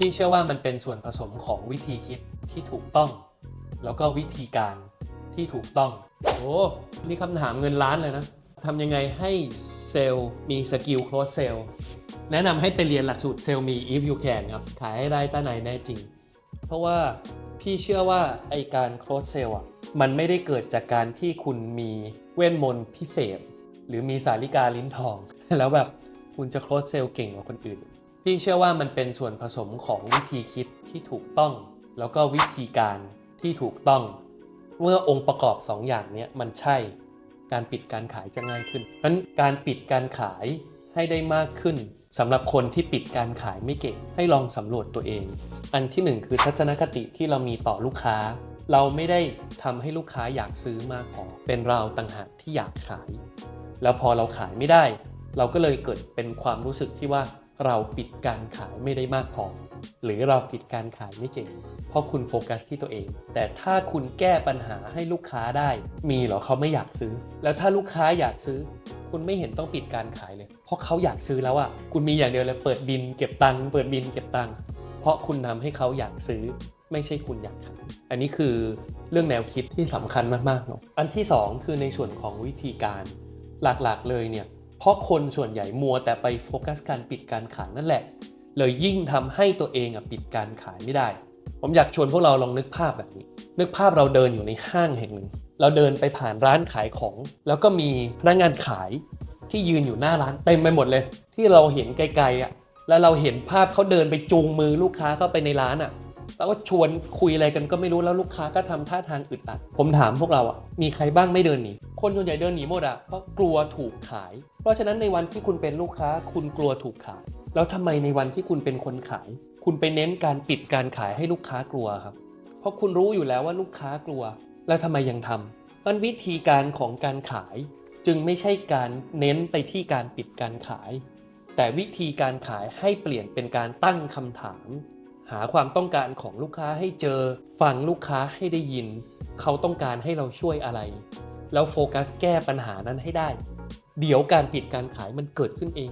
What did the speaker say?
พี่เชื่อว่ามันเป็นส่วนผสมของวิธีคิดที่ถูกต้อง แล้วก็วิธีการที่ถูกต้อง โอ้นี่คำถามเงินล้านเลยนะทำยังไงให้เซลล์มีสกิลโค s เซลแนะนำให้ไปเรียนหลักสูตรเซลล์มี if you can ครับ ขายให้ได้ต้าไหนแน่จริง เพราะว่าพี่เชื่อว่าไอการโค s เซลอะมันไม่ได้เกิดจากการที่คุณมีเวทมนต์พิเศษ หรือมีสาริกาลิ้นทอง แล้วแบบคุณจะโค s เซลเก่งกว่าคนอื่น พี่เชื่อว่ามันเป็นส่วนผสมของวิธีคิดที่ถูกต้อง แล้วก็วิธีการที่ถูกต้อง เมื่อองค์ประกอบ2ออย่างนี้มันใช่ การปิดการขายจะง่ายขึ้นเพราะฉะนั้นการปิดการขายให้ได้มากขึ้นสำหรับคนที่ปิดการขายไม่เก่งให้ลองสำรวจตัวเอง อันที่หนึ่งคือทัศนคติที่เรามีต่อลูกค้า เราไม่ได้ทำให้ลูกค้าอยากซื้อมากพอเป็นเราต่างหากที่อยากขาย แล้วพอเราขายไม่ได้ เราก็เลยเกิดเป็นความรู้สึกที่ว่า เราปิดการขายไม่ได้มากพอ หรือเราปิดการขายไม่เก่ง เพราะคุณโฟกัสที่ตัวเอง แต่ถ้าคุณแก้ปัญหาให้ลูกค้าได้ มีเหรอเขาไม่อยากซื้อ แล้วถ้าลูกค้าอยากซื้อ คุณไม่เห็นต้องปิดการขายเลย เพราะเขาอยากซื้อแล้วอะคุณมีอย่างเดียวเลยเปิดบินเก็บตังค์เปิดบินเก็บตังค์เพราะคุณทำให้เขาอยากซื้อไม่ใช่คุณอยากขายอันนี้คือเรื่องแนวคิดที่สำคัญมากๆเนาะอันที่สองคือในส่วนของวิธีการหลักๆเลยเนี่ย เพราะคนส่วนใหญ่มัวแต่ไปโฟกัสการปิดการขายนั่นแหละ เลยยิ่งทำให้ตัวเองอะปิดการขายไม่ได้ ผมอยากชวนพวกเราลองนึกภาพแบบนี้ นึกภาพเราเดินอยู่ในห้างแห่งหนึ่ง เราเดินไปผ่านร้านขายของ แล้วก็มีพนักงานขายที่ยืนอยู่หน้าร้านเต็มไปหมดเลย ที่เราเห็นไกลๆอะแล้วเราเห็นภาพเขาเดินไปจูงมือลูกค้าเข้าไปในร้านอะ แล้วก็ชวนคุยอะไรกันก็ไม่รู้แล้วลูกค้าก็ทำท่าทางอึดอัด ผมถามพวกเราอะมีใครบ้างไม่เดินหนี คนส่วนใหญ่เดินหนีหมดอะเพราะกลัวถูกขาย เพราะฉะนั้นในวันที่คุณเป็นลูกค้า คุณกลัวถูกขาย แล้วทำไมในวันที่คุณเป็นคนขาย คุณไปเน้นการปิดการขายให้ลูกค้ากลัวครับ เพราะคุณรู้อยู่แล้วว่าลูกค้ากลัว แล้วทำไมยังทำมันวิธีการของการขายจึงไม่ใช่การเน้นไปที่การปิดการขาย แต่วิธีการขายให้เปลี่ยนเป็นการตั้งคำถาม หาความต้องการของลูกค้าให้เจอ ฟังลูกค้าให้ได้ยิน เขาต้องการให้เราช่วยอะไร แล้วโฟกัสแก้ปัญหานั้นให้ได้ เดี๋ยวการปิดการขายมันเกิดขึ้นเอง